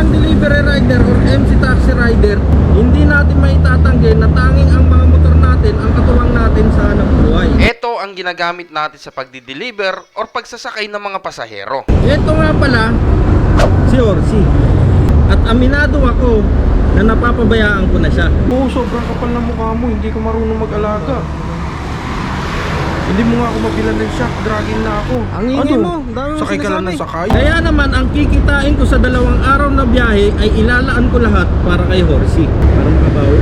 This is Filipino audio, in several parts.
bilang delivery rider or MC taxi rider, hindi natin maitatanggi na tanging ang mga motor natin ang katuwang natin sa hanap buhay. Ito ang ginagamit natin sa pagdi-deliver or pagsasakay ng mga pasahero. Ito nga pala, si Orsi. At aminado ako na napapabayaan ko na siya. Oo, sobrang kapal na mukha mo. Hindi ka marunong mag-alaga. Hindi mo nga ako mabilan ng shock. Dragging na ako. Ang ingay Ano? mo, dami mo Sakay ka lang ng sakay? Kaya naman, ang kikitain ko sa dalawang araw na biyahe ay ilalaan ko lahat para kay Horsey. Para makabawi.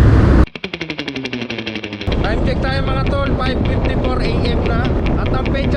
Time check tayo mga tol, 5.54 AM na. At ang pecha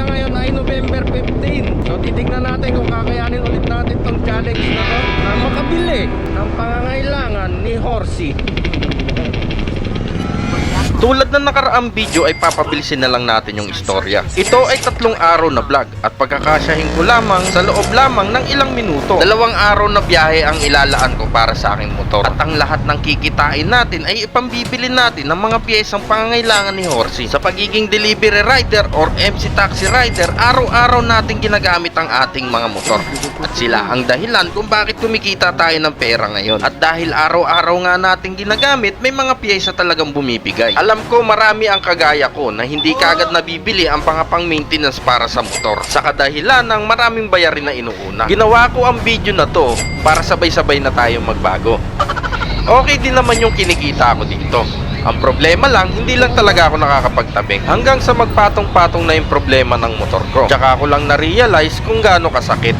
Tulad ng nakaraang video ay papabilisin na lang natin yung istorya. Ito ay tatlong araw na vlog at pagkakasyahin ko lamang sa loob lamang ng ilang minuto. Dalawang araw na biyahe ang ilalaan ko para sa aking motor. At ang lahat ng kikitain natin ay ipambibili natin ng mga piyesang pangangailangan ni Horsey. Sa pagiging delivery rider or MC taxi rider, araw-araw natin ginagamit ang ating mga motor. At sila ang dahilan kung bakit kumikita tayo ng pera ngayon. At dahil araw-araw nga natin ginagamit, may mga piyesa talagang bumibigay. Alam ko marami ang kagaya ko na hindi kagad nabibili ang pangapang maintenance para sa motor. Sa kadahilan ng maraming bayarin na inuuna. Ginawa ko ang video na to para sabay-sabay na tayong magbago. Okay din naman yung kinikita ko dito. Ang problema lang, hindi lang talaga ako nakakapagtabing hanggang sa magpatong-patong na yung problema ng motor ko. Tsaka ako lang na-realize kung gaano kasakit.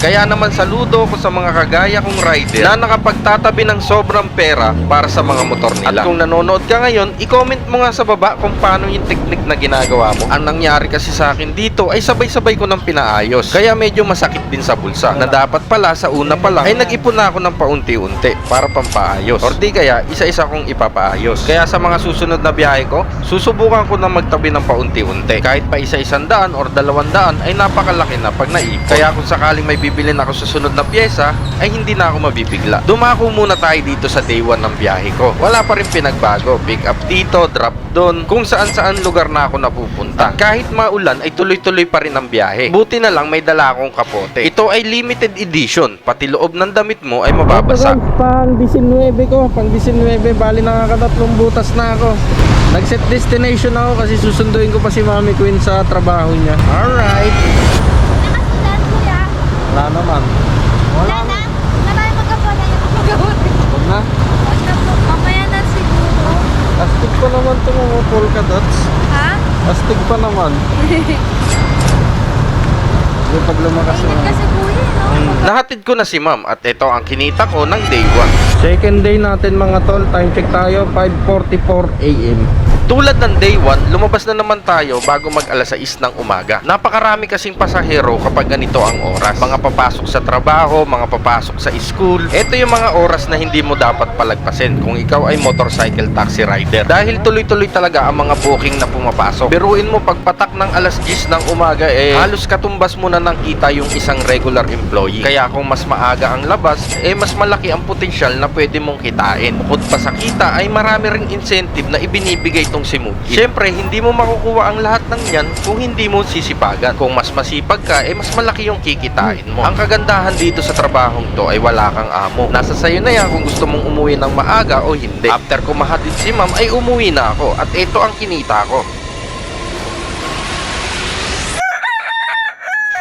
Kaya naman saludo ko sa mga kagaya kong rider na nakapagtatabi ng sobrang pera para sa mga motor nila. At kung nanonood ka ngayon, i-comment mo nga sa baba kung paano yung technique na ginagawa mo. Ang nangyari kasi sa akin dito ay sabay-sabay ko ng pinaayos. Kaya medyo masakit din sa bulsa. Na dapat pala sa una pa lang ay nag-ipon na ako ng paunti-unti para pampaayos. Or di kaya isa-isa kong ipapaayos. Kaya sa mga susunod na biyahe ko, susubukan ko na magtabi ng paunti-unti. Kahit pa isa-isang daan or dalawang daan ay napakalaki na pag naipon. Kaya kung sakaling may bibilin ako sa sunod na pyesa, ay hindi na ako mabibigla. Dumako muna tayo dito sa day 1 ng biyahe ko. Wala pa rin pinagbago. Pick up dito, drop doon, kung saan-saan lugar na ako napupunta. Kahit maulan ay tuloy-tuloy pa rin ang biyahe. Buti na lang may dala akong kapote. Ito ay limited edition. Pati loob ng damit mo ay mababasa. Pang 19 ko, pang 19, bali nakakatatlong butas na ako. Nag-set destination ako kasi susunduin ko pa si Mami Queen sa trabaho niya. Alright. Wala naman. Wala na. Wala na magkapala yung magkawin. Huwag na. Basta po, mamaya na siguro. Astig pa naman itong mga polka dots. Ha? Astig pa naman. Yung pag lumakas Ingat na. kasi kuya? Nahatid ko na si ma'am at ito ang kinita ko ng day 1. Second day natin mga tol. Time check tayo. 5.44 a.m. Tulad ng day 1, lumabas na naman tayo bago mag alas 6 ng umaga. Napakarami kasing pasahero kapag ganito ang oras. Mga papasok sa trabaho, mga papasok sa school. Ito yung mga oras na hindi mo dapat palagpasin kung ikaw ay motorcycle taxi rider. Dahil tuloy-tuloy talaga ang mga booking na pumapasok. Biruin mo pagpatak ng alas 10 ng umaga eh halos katumbas mo na ng kita yung isang regular employee. Kaya kung mas maaga ang labas, eh mas malaki ang potensyal na pwede mong kitain. Bukod pa sa kita ay marami ring incentive na ibinibigay itong si Mugit. Siyempre, hindi mo makukuha ang lahat ng yan kung hindi mo sisipagan. Kung mas masipag ka, eh mas malaki yung kikitain mo. Ang kagandahan dito sa trabahong to ay wala kang amo. Nasa sayo na yan kung gusto mong umuwi ng maaga o hindi. After ko mahatid si ma'am ay umuwi na ako at ito ang kinita ko.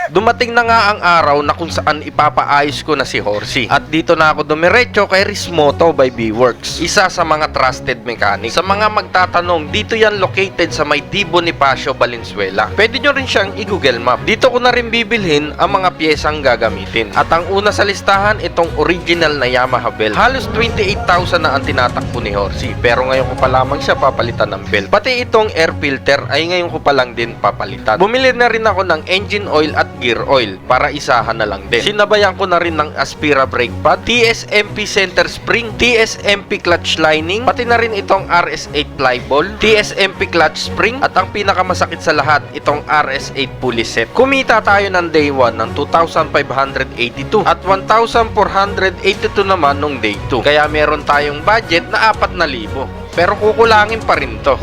Dumating na nga ang araw na kung saan ipapaayos ko na si Horsey. At dito na ako dumiretso kay Rismoto by B-Works. Isa sa mga trusted mechanic. Sa mga magtatanong, dito yan located sa may Di Bonifacio, Valenzuela. Pwede nyo rin siyang i-google map. Dito ko na rin bibilhin ang mga piyesang gagamitin. At ang una sa listahan, itong original na Yamaha belt. Halos 28,000 na ang tinatakbo ni Horsey. Pero ngayon ko pa lamang siya papalitan ng belt. Pati itong air filter ay ngayon ko pa lang din papalitan. Bumili na rin ako ng engine oil at gear oil para isahan na lang din. Sinabayan ko na rin ng Aspira brake pad, TSMP center spring, TSMP clutch lining, pati na rin itong RS8 ply ball, TSMP clutch spring, at ang pinakamasakit sa lahat, itong RS8 pulley set. Kumita tayo ng day 1 ng 2,582 at 1,482 naman nung day 2. Kaya meron tayong budget na 4,000. Pero kukulangin pa rin to.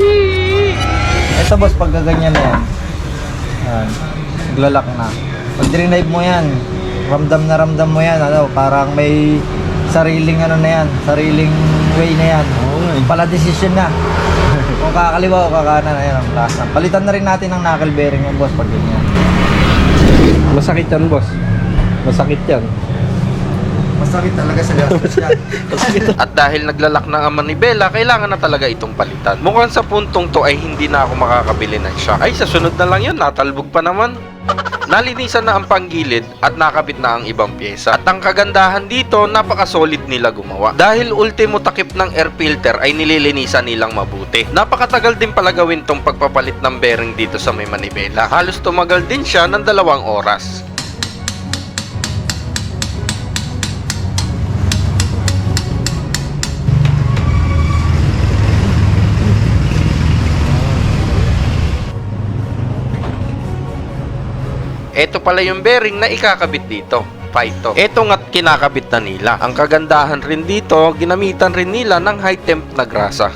Ito boss, pag gaganyan na yan. Naglalak na. Pag drive mo yan, ramdam na ramdam mo yan, ano, parang may sariling ano na yan, sariling way na yan. Oo nga eh. Pala decision na. Kung kakaliwa o kakanan, ayun ang last na. Palitan na rin natin ng knuckle bearing yung boss pag ganyan. Masakit yan, boss. Masakit yan. Masakit talaga sa gastos yan. At dahil naglalak ng ama ni Bella, kailangan na talaga itong palitan. Mukhang sa puntong to ay hindi na ako makakabili ng shock. Ay, sa sunod na lang yun, natalbog pa naman. Nalinisan na ang panggilid at nakabit na ang ibang pyesa. At ang kagandahan dito, napaka-solid nila gumawa. Dahil ultimo takip ng air filter ay nililinisan nilang mabuti. Napakatagal din pala gawin tong pagpapalit ng bearing dito sa may manibela. Halos tumagal din siya ng dalawang oras. Ito pala yung bearing na ikakabit dito. Phyto. Ito nga't kinakabit na nila. Ang kagandahan rin dito, ginamitan rin nila ng high temp na grasa.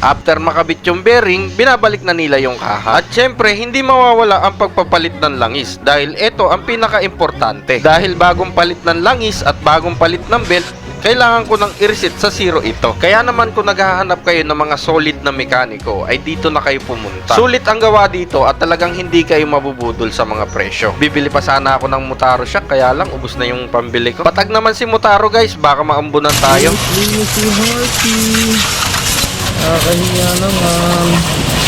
After makabit yung bearing, binabalik na nila yung kaha. At syempre, hindi mawawala ang pagpapalit ng langis dahil ito ang pinaka-importante. Dahil bagong palit ng langis at bagong palit ng belt, kailangan ko nang i-reset sa zero ito. Kaya naman kung naghahanap kayo ng mga solid na mekaniko, ay dito na kayo pumunta. Sulit ang gawa dito at talagang hindi kayo mabubudol sa mga presyo. Bibili pa sana ako ng Mutaro Shock, kaya lang ubos na yung pambili ko. Patag naman si Mutaro guys, baka maambunan tayo. Si Harky. Nakakahiya naman.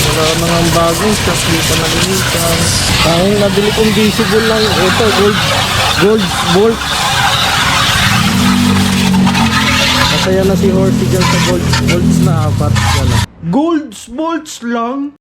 Wala na nga ang bagong stock. Hindi pa nalinisan. Tanging nabili kong visible lang. Ito, gold, gold bolt. Masaya na si Horsey dyan sa gold bolts na apat. Ah. Golds bolts lang?